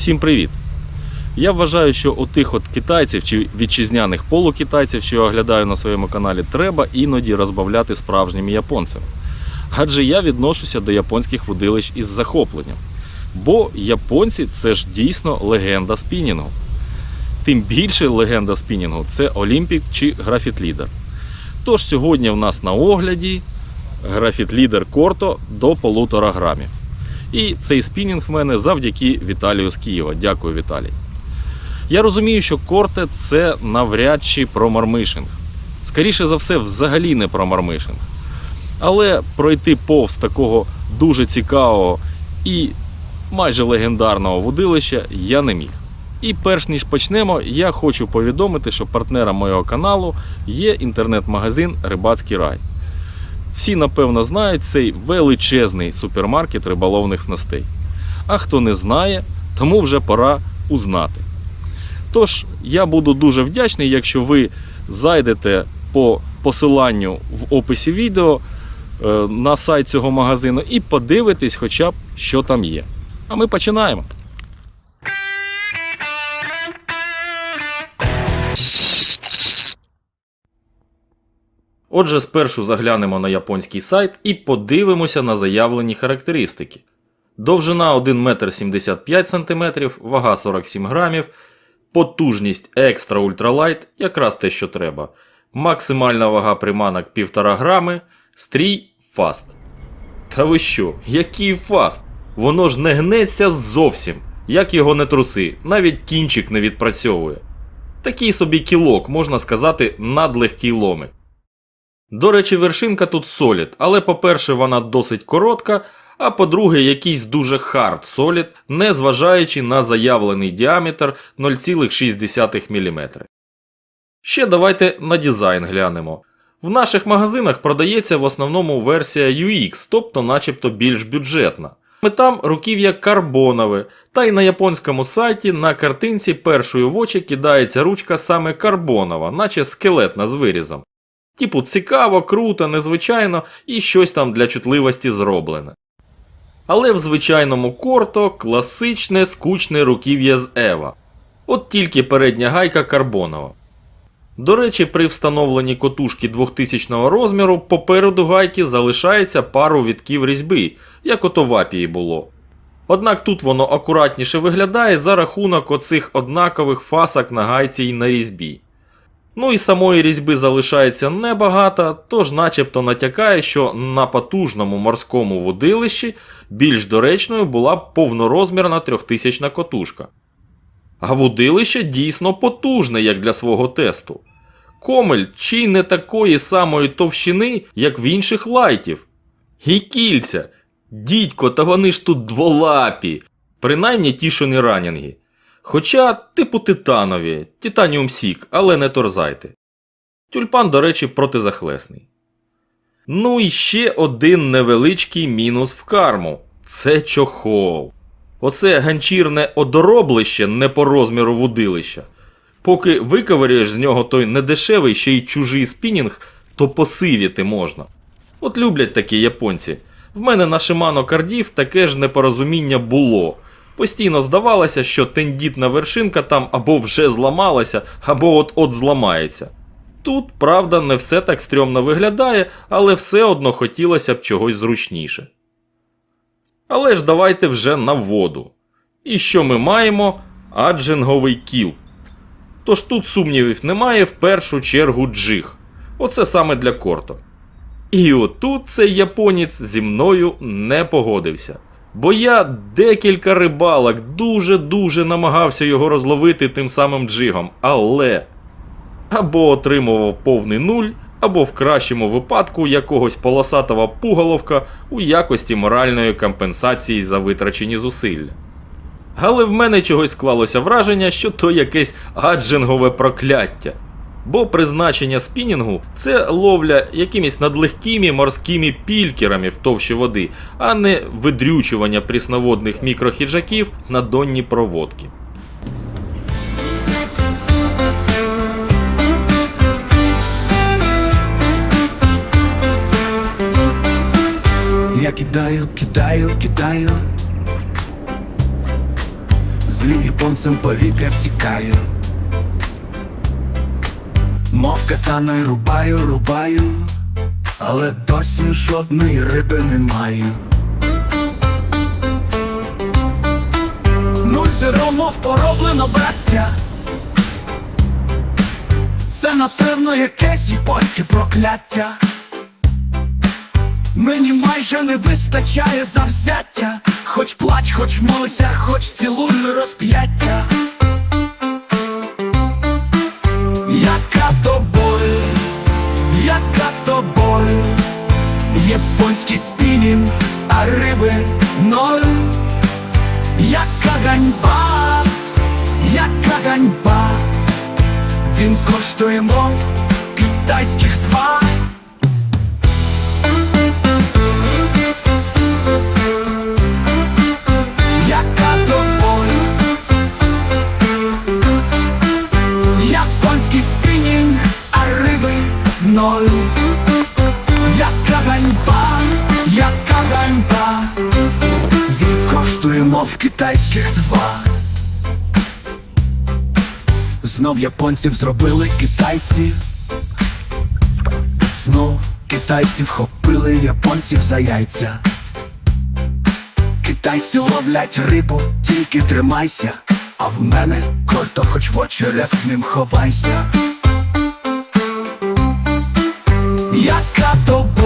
Всім привіт! Я вважаю, що у тих от китайців чи вітчизняних полукитайців, що я оглядаю на своєму каналі, треба іноді розбавляти справжніми японцями. Адже я відношуся до японських водилищ із захопленням. Бо японці це ж дійсно легенда спінінгу. Тим більше легенда спінінгу це Олімпік чи графіт-лідер. Тож сьогодні в нас на огляді графіт-лідер Корто до полутора грамів. І цей спінінг в мене завдяки Віталію з Києва. Дякую, Віталій. Я розумію, що корте це навряд чи про мармишинг. Скоріше за все, взагалі не про мармишинг. Але пройти повз такого дуже цікавого і майже легендарного водилища я не міг. І перш ніж почнемо, я хочу повідомити, що партнером моєго каналу є інтернет-магазин Рибацький рай. Всі, напевно, знають цей величезний супермаркет риболовних снастей. А хто не знає, тому вже пора узнати. Тож, я буду дуже вдячний, якщо ви зайдете по посиланню в описі відео е, на сайт цього магазину і подивитесь хоча б, що там є. А ми починаємо. Отже, спершу заглянемо на японський сайт і подивимося на заявлені характеристики. Довжина 1 метр 75 см, вага 47 грамів, потужність екстра ультралайт, якраз те, що треба. Максимальна вага приманок 1,5 грами, стрій фаст. Та ви що, який фаст? Воно ж не гнеться зовсім. Як його не труси, навіть кінчик не відпрацьовує. Такий собі кілок, можна сказати, надлегкий ломик. До речі, вершинка тут солід, але по-перше, вона досить коротка, а по-друге, якийсь дуже хард солід, не зважаючи на заявлений діаметр 0,6 мм. Ще давайте на дизайн глянемо. В наших магазинах продається в основному версія UX, тобто начебто більш бюджетна. І Там руків'я карбонове, та й на японському сайті на картинці першою в очі кидається ручка саме карбонова, наче скелетна з вирізом. Типу, цікаво, круто, незвичайно і щось там для чутливості зроблене. Але в звичайному корто класичне скучне руків'я з Ева. От тільки передня гайка карбонова. До речі, при встановленні котушки 2000 розміру попереду гайки залишається пару відків різьби, як ото в апії було. Однак тут воно акуратніше виглядає за рахунок оцих однакових фасок на гайці і на різьбі. Ну і самої різьби залишається небагато, тож начебто натякає, що на потужному морському водилищі більш доречною була б повнорозмірна трьохтисячна котушка. А водилище дійсно потужне, як для свого тесту. Комель чи не такої самої товщини, як в інших лайтів. І кільця. Дідько, та вони ж тут дволапі, принаймні ті, що не ранінги. Хоча, типу титанові, титаніум сік, але не торзайте. Тюльпан, до речі, протизахлесний. Ну і ще один невеличкий мінус в карму це чохол. Оце ганчірне одороблище не по розміру вудилища. Поки виковирюєш з нього той недешевий ще й чужий спінінг, то посивіти можна. От люблять такі японці. В мене на Shimano кардів таке ж непорозуміння було. Постійно здавалося, що тендітна вершинка там або вже зламалася, або от-от зламається. Тут, правда, не все так стрьомно виглядає, але все одно хотілося б чогось зручніше. Але ж давайте вже на воду. І що ми маємо? Аджинговий кіл. Тож тут сумнівів немає в першу чергу джиг. Оце саме для корто. І отут цей японець зі мною не погодився. Бо я декілька рибалок дуже-дуже намагався його розловити тим самим джигом, але або отримував повний нуль, або в кращому випадку якогось полосатого пуголовка у якості моральної компенсації за витрачені зусилля. Але в мене чогось склалося враження, що то якесь аджингове прокляття. Бо призначення спінінгу це ловля якимись надлегкими морськими пількерами в товщі води, а не видрючування прісноводних мікрохіджаків на донні проводки. Я кидаю, кидаю, кидаю злім японцем повітря всікаю. Мов катаною рубаю, рубаю, але досі жодної риби не маю. Ну зеро, мов пороблено, браття. Це напевно якесь японське прокляття. Мені майже не вистачає завзяття, хоч плач, хоч молися, хоч цілуй розп'яття. То боль, яка то боль, японський спінінг, а риби ноль. Яка ганьба, яка ганьба, він коштує мов китайських два. Мов китайських два. Знов японців зробили китайці. Знов китайці вхопили японців за яйця. Китайці ловлять рибу, тільки тримайся, а в мене корто, хоч в очерет з ним ховайся. Яка то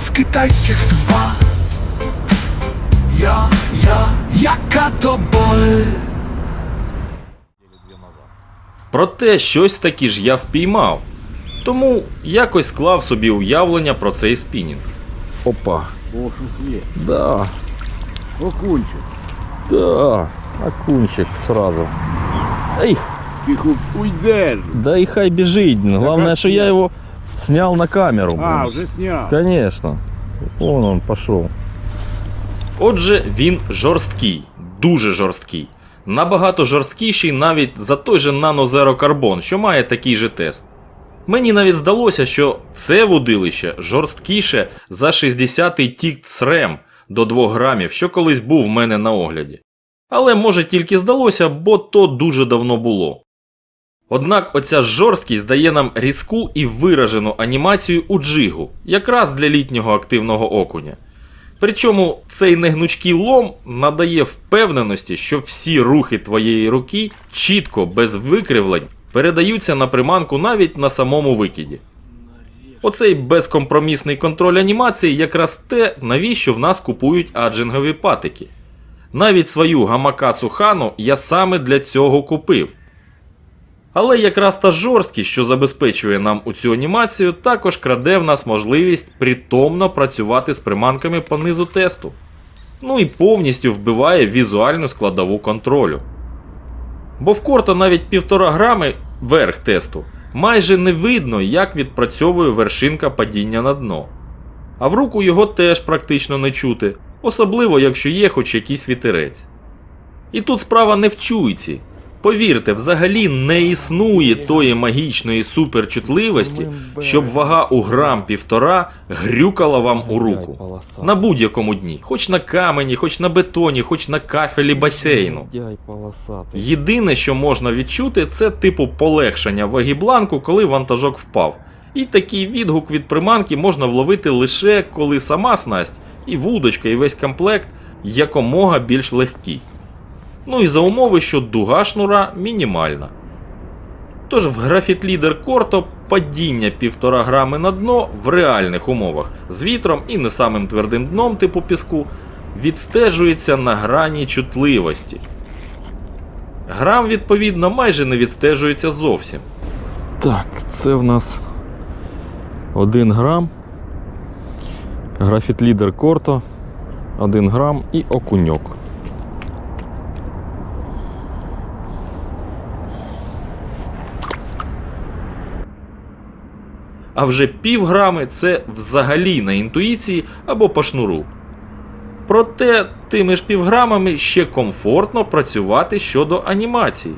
мов китайських два Я, я, яка то боль Проте щось таки ж я впіймав. Тому якось склав собі уявлення про цей спінінг. Опа. О, є. Да, Окунчик. да, окунчик сразу. Ей, Тихо, уйдеш. да и хай бежит. Главное, что я его снял на камеру. А, вже сняв. Конечно. Вон он пошел. Отже, він жорсткий, дуже жорсткий. Набагато жорсткіший навіть за той же Nano Zero Carbon, що має такий же тест. Мені навіть здалося, що це вудилище жорсткіше за 60-й тікт SRAM до 2 грамів, що колись був в мене на огляді. Але може тільки здалося, бо то дуже давно було. Однак оця жорсткість дає нам різку і виражену анімацію у джигу, якраз для літнього активного окуня. Причому цей негнучкий лом надає впевненості, що всі рухи твоєї руки чітко, без викривлень, передаються на приманку навіть на самому викиді. Оцей безкомпромісний контроль анімації якраз те, навіщо в нас купують аджингові патики. Навіть свою Гамакацу Хану я саме для цього купив. Але якраз та жорсткість, що забезпечує нам у цю анімацію, також краде в нас можливість притомно працювати з приманками по низу тесту. Ну і повністю вбиває візуальну складову контролю. Бо в корта навіть 1,5 грами верх тесту майже не видно, як відпрацьовує вершинка падіння на дно. А в руку його теж практично не чути, особливо якщо є хоч якийсь вітерець. І тут справа не в чуйці. Повірте, взагалі не існує тої магічної суперчутливості, щоб вага у грам півтора грюкала вам у руку. На будь-якому дні, хоч на камені, хоч на бетоні, хоч на кафелі басейну. Єдине, що можна відчути, це типу полегшення ваги бланку, коли вантажок впав. І такий відгук від приманки можна вловити лише коли сама снасть, і вудочка, і весь комплект якомога більш легкі. Ну і за умови, що дуга шнура мінімальна. Тож в Leader Corto падіння 1,5 грами на дно в реальних умовах з вітром і не самим твердим дном типу піску відстежується на грані чутливості. Грам, відповідно, майже не відстежується зовсім. Так, це в нас 1 грам. Графіт лідер корто. 1 грам і окуньок. А вже півграми це взагалі на інтуїції або по шнуру. Проте тими ж півграмами ще комфортно працювати щодо анімації.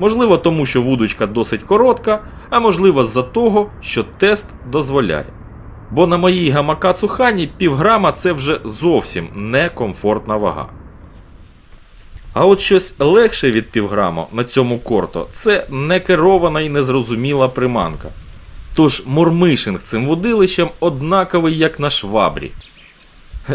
Можливо, тому що вудочка досить коротка, а можливо з-за того, що тест дозволяє. Бо на моїй гамакацу хані півграма це вже зовсім не комфортна вага. А от щось легше від півграма на цьому корто це некерована і незрозуміла приманка. Тож мормишинг цим водилищем однаковий як на швабрі.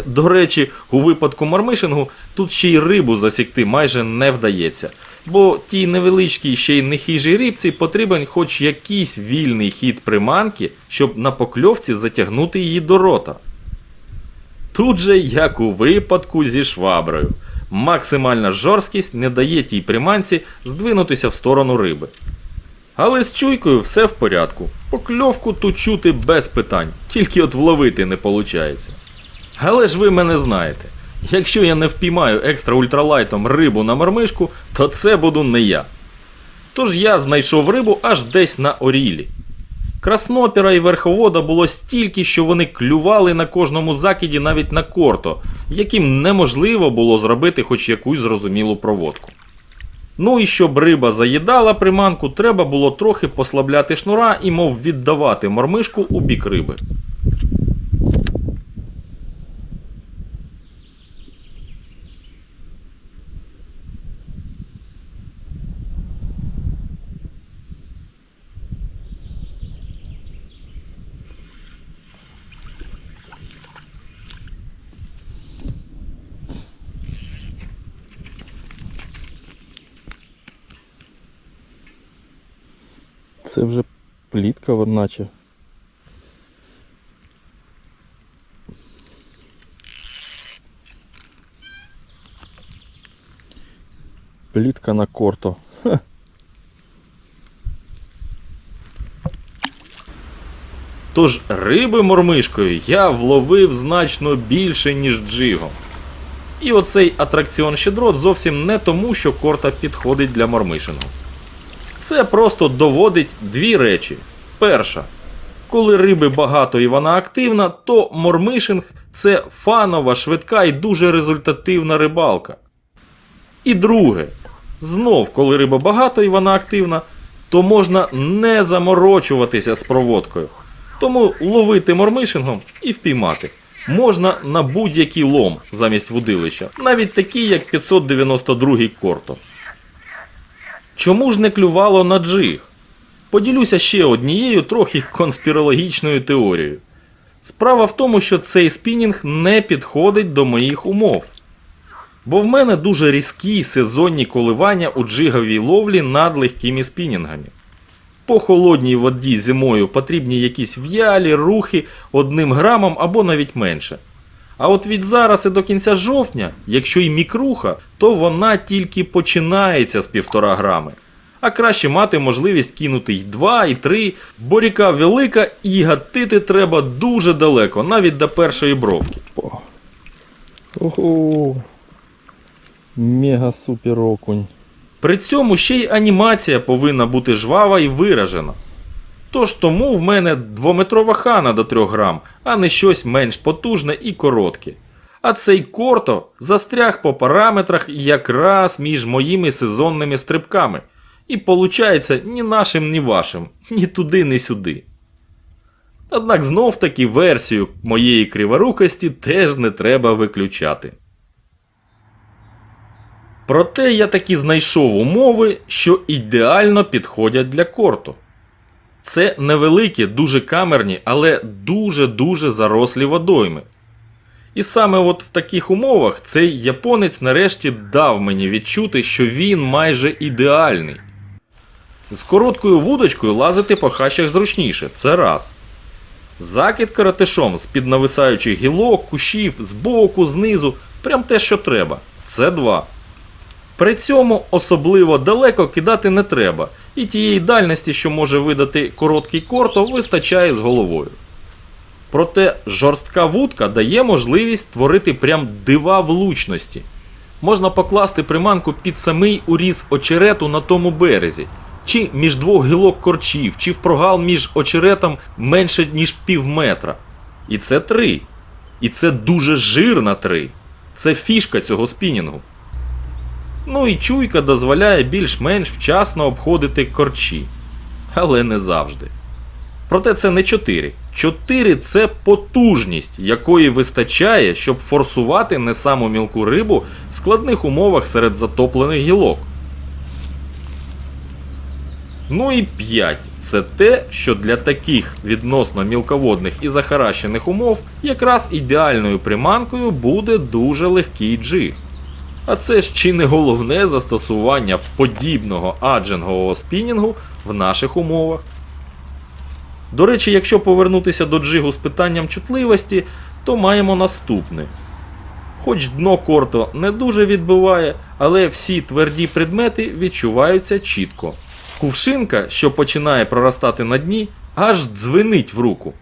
До речі, у випадку мормишингу тут ще й рибу засікти майже не вдається, бо тій невеличкій ще й нехижій рибці потрібен хоч якийсь вільний хід приманки, щоб на покльовці затягнути її до рота. Тут же, як у випадку зі шваброю, максимальна жорсткість не дає тій приманці здвинутися в сторону риби. Але з чуйкою все в порядку. Покльовку тут чути без питань, тільки от вловити не виходить. Але ж ви мене знаєте. Якщо я не впіймаю екстра ультралайтом рибу на мармишку, то це буду не я. Тож я знайшов рибу аж десь на орілі. Краснопіра і верховода було стільки, що вони клювали на кожному закиді навіть на корто, яким неможливо було зробити хоч якусь зрозумілу проводку. Ну і щоб риба заїдала приманку, треба було трохи послабляти шнура і мов віддавати мормишку у бік риби. Це вже плітка, наче. Плітка на корто. Тож риби мормишкою я вловив значно більше, ніж джигом. І оцей атракціон щедрот зовсім не тому, що корта підходить для мормишингу. Це просто доводить дві речі. Перша. Коли риби багато і вона активна, то мормишинг це фанова, швидка і дуже результативна рибалка. І друге. Знов, коли риба багато і вона активна, то можна не заморочуватися з проводкою. Тому ловити мормишингом і впіймати. Можна на будь-який лом замість вудилища, навіть такі, як 592 корто. Чому ж не клювало на джиг? Поділюся ще однією трохи конспірологічною теорією. Справа в тому, що цей спінінг не підходить до моїх умов. Бо в мене дуже різкі сезонні коливання у джиговій ловлі над легкими спінінгами. По холодній воді зимою потрібні якісь в'ялі, рухи одним грамом або навіть менше. А от від зараз і до кінця жовтня, якщо й мікруха, то вона тільки починається з півтора грами. А краще мати можливість кинути й 2, і 3, бо ріка велика і гатити треба дуже далеко, навіть до першої бровки. Ого. Мега супер окунь. При цьому ще й анімація повинна бути жвава і виражена. Тож тому в мене двометрова хана до 3 грам, а не щось менш потужне і коротке. А цей корто застряг по параметрах якраз між моїми сезонними стрибками. І получається ні нашим, ні вашим, ні туди, ні сюди. Однак знов таки версію моєї криворукості теж не треба виключати. Проте я таки знайшов умови, що ідеально підходять для корту. Це невеликі, дуже камерні, але дуже-дуже зарослі водойми. І саме от в таких умовах цей японець нарешті дав мені відчути, що він майже ідеальний. З короткою вудочкою лазити по хащах зручніше, це раз. Закид каратишом з-під нависаючих гілок, кущів, збоку, знизу, прям те, що треба. Це два. При цьому особливо далеко кидати не треба, і тієї дальності, що може видати короткий корто, вистачає з головою. Проте жорстка вудка дає можливість створити прям дива влучності. Можна покласти приманку під самий уріз очерету на тому березі, чи між двох гілок корчів, чи в прогал між очеретом менше, ніж пів метра. І це три. І це дуже жирна три. Це фішка цього спінінгу. Ну і чуйка дозволяє більш-менш вчасно обходити корчі. Але не завжди. Проте це не 4. 4 це потужність, якої вистачає, щоб форсувати не саму мілку рибу в складних умовах серед затоплених гілок. Ну і 5 це те, що для таких відносно мілководних і захаращених умов якраз ідеальною приманкою буде дуже легкий джиг. А це ж чи не головне застосування подібного аджингового спінінгу в наших умовах. До речі, якщо повернутися до джигу з питанням чутливості, то маємо наступне. Хоч дно корто не дуже відбиває, але всі тверді предмети відчуваються чітко. Кувшинка, що починає проростати на дні, аж дзвенить в руку.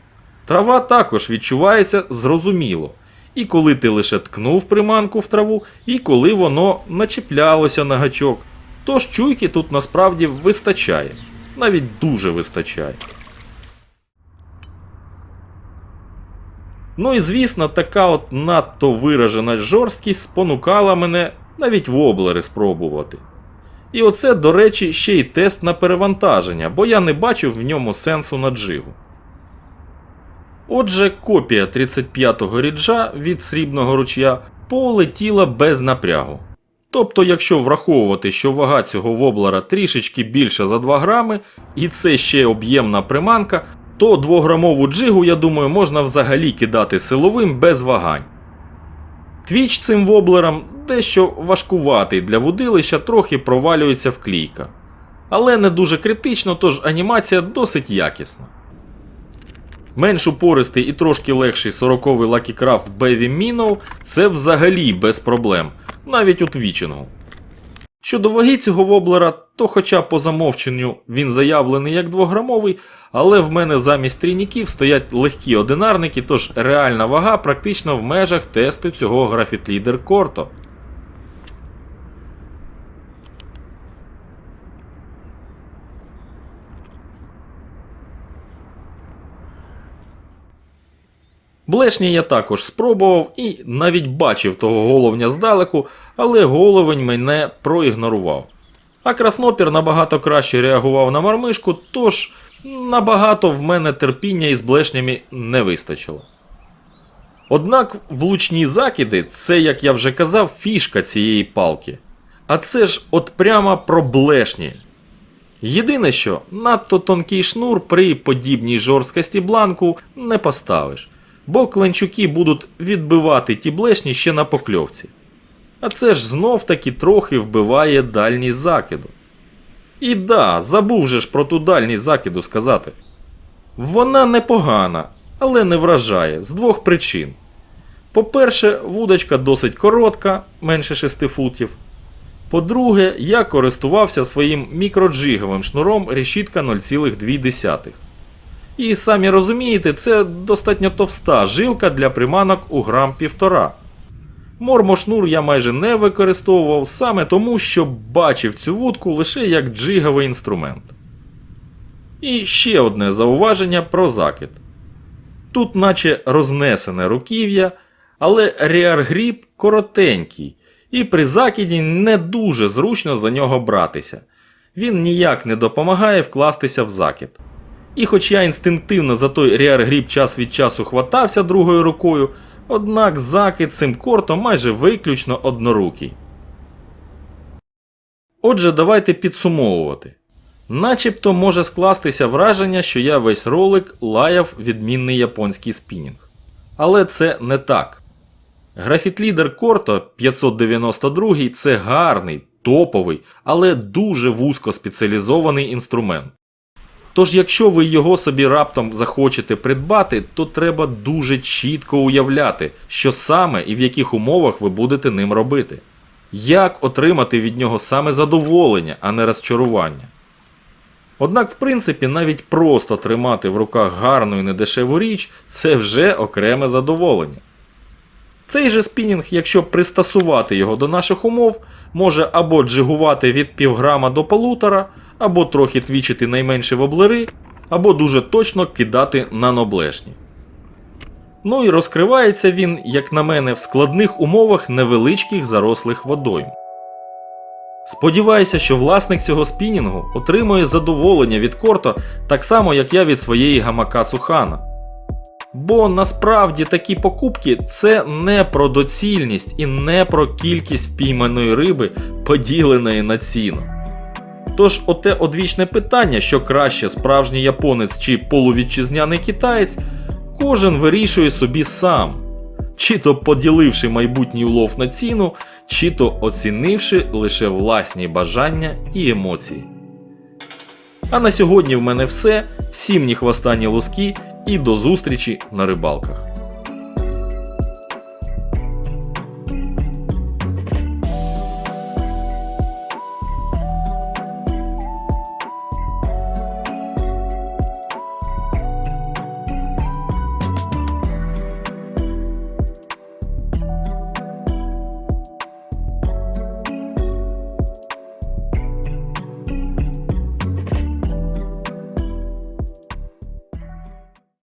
Трава також відчувається зрозуміло. І коли ти лише ткнув приманку в траву, і коли воно начіплялося на гачок. Тож чуйки тут насправді вистачає, навіть дуже вистачає. Ну і звісно, така от надто виражена жорсткість спонукала мене навіть воблери спробувати. І оце, до речі, ще й тест на перевантаження, бо я не бачив в ньому сенсу на джигу. Отже, копія 35-го ріджа від срібного ручя полетіла без напрягу. Тобто, якщо враховувати, що вага цього воблера трішечки більша за 2 грами, і це ще об'ємна приманка, то 2-грамову джигу, я думаю, можна взагалі кидати силовим без вагань. Твіч цим воблером дещо важкуватий для вудилища, трохи провалюється в клійка. Але не дуже критично, тож анімація досить якісна. Менш упористий і трошки легший 40-й Lucky Craft Minnow – це взагалі без проблем, навіть у твічингу. Щодо ваги цього воблера, то хоча по замовченню він заявлений як 2-грамовий, але в мене замість трійників стоять легкі одинарники, тож реальна вага практично в межах тесту цього Leader Корто. Блешні я також спробував і навіть бачив того головня здалеку, але головень мене проігнорував. А краснопір набагато краще реагував на мармишку, тож набагато в мене терпіння із блешнями не вистачило. Однак влучні закиди це, як я вже казав, фішка цієї палки. А це ж от прямо про блешні. Єдине що, надто тонкий шнур при подібній жорсткості бланку не поставиш, бо кленчуки будуть відбивати ті блешні ще на покльовці. А це ж знов таки трохи вбиває дальність закиду. І да, забув же ж про ту дальність закиду сказати. Вона непогана, але не вражає з двох причин. По-перше, вудочка досить коротка, менше 6 футів. По-друге, я користувався своїм мікроджиговим шнуром решітка 0,2. І самі розумієте, це достатньо товста жилка для приманок у грам півтора. Мормошнур я майже не використовував саме тому, що бачив цю вудку лише як джиговий інструмент. І ще одне зауваження про закид. Тут, наче рознесене руків'я, але реаргріб коротенький, і при закиді не дуже зручно за нього братися. Він ніяк не допомагає вкластися в закид. І хоч я інстинктивно за той реаргріб час від часу хватався другою рукою, однак закид цим кортом майже виключно однорукий. Отже, давайте підсумовувати. Начебто може скластися враження, що я весь ролик лаяв відмінний японський спінінг. Але це не так. Графітлідер Корто 592 це гарний, топовий, але дуже вузько спеціалізований інструмент. Тож, якщо ви його собі раптом захочете придбати, то треба дуже чітко уявляти, що саме і в яких умовах ви будете ним робити. Як отримати від нього саме задоволення, а не розчарування. Однак, в принципі, навіть просто тримати в руках гарну і недешеву річ це вже окреме задоволення. Цей же спінінг, якщо пристосувати його до наших умов, може або джигувати від півграма до полутора, або трохи твічити найменше воблери, або дуже точно кидати наноблешні. Ну і розкривається він, як на мене, в складних умовах невеличких зарослих водойм. Сподіваюся, що власник цього спінінгу отримує задоволення від корто так само, як я від своєї гамака Цухана. Бо насправді такі покупки це не про доцільність і не про кількість впійманої риби, поділеної на ціну. Тож, оте одвічне питання, що краще справжній японець чи полувітчизняний китаєць, кожен вирішує собі сам, чи то поділивши майбутній улов на ціну, чи то оцінивши лише власні бажання і емоції. А на сьогодні в мене все. Всім ні лоски, і до зустрічі на рибалках.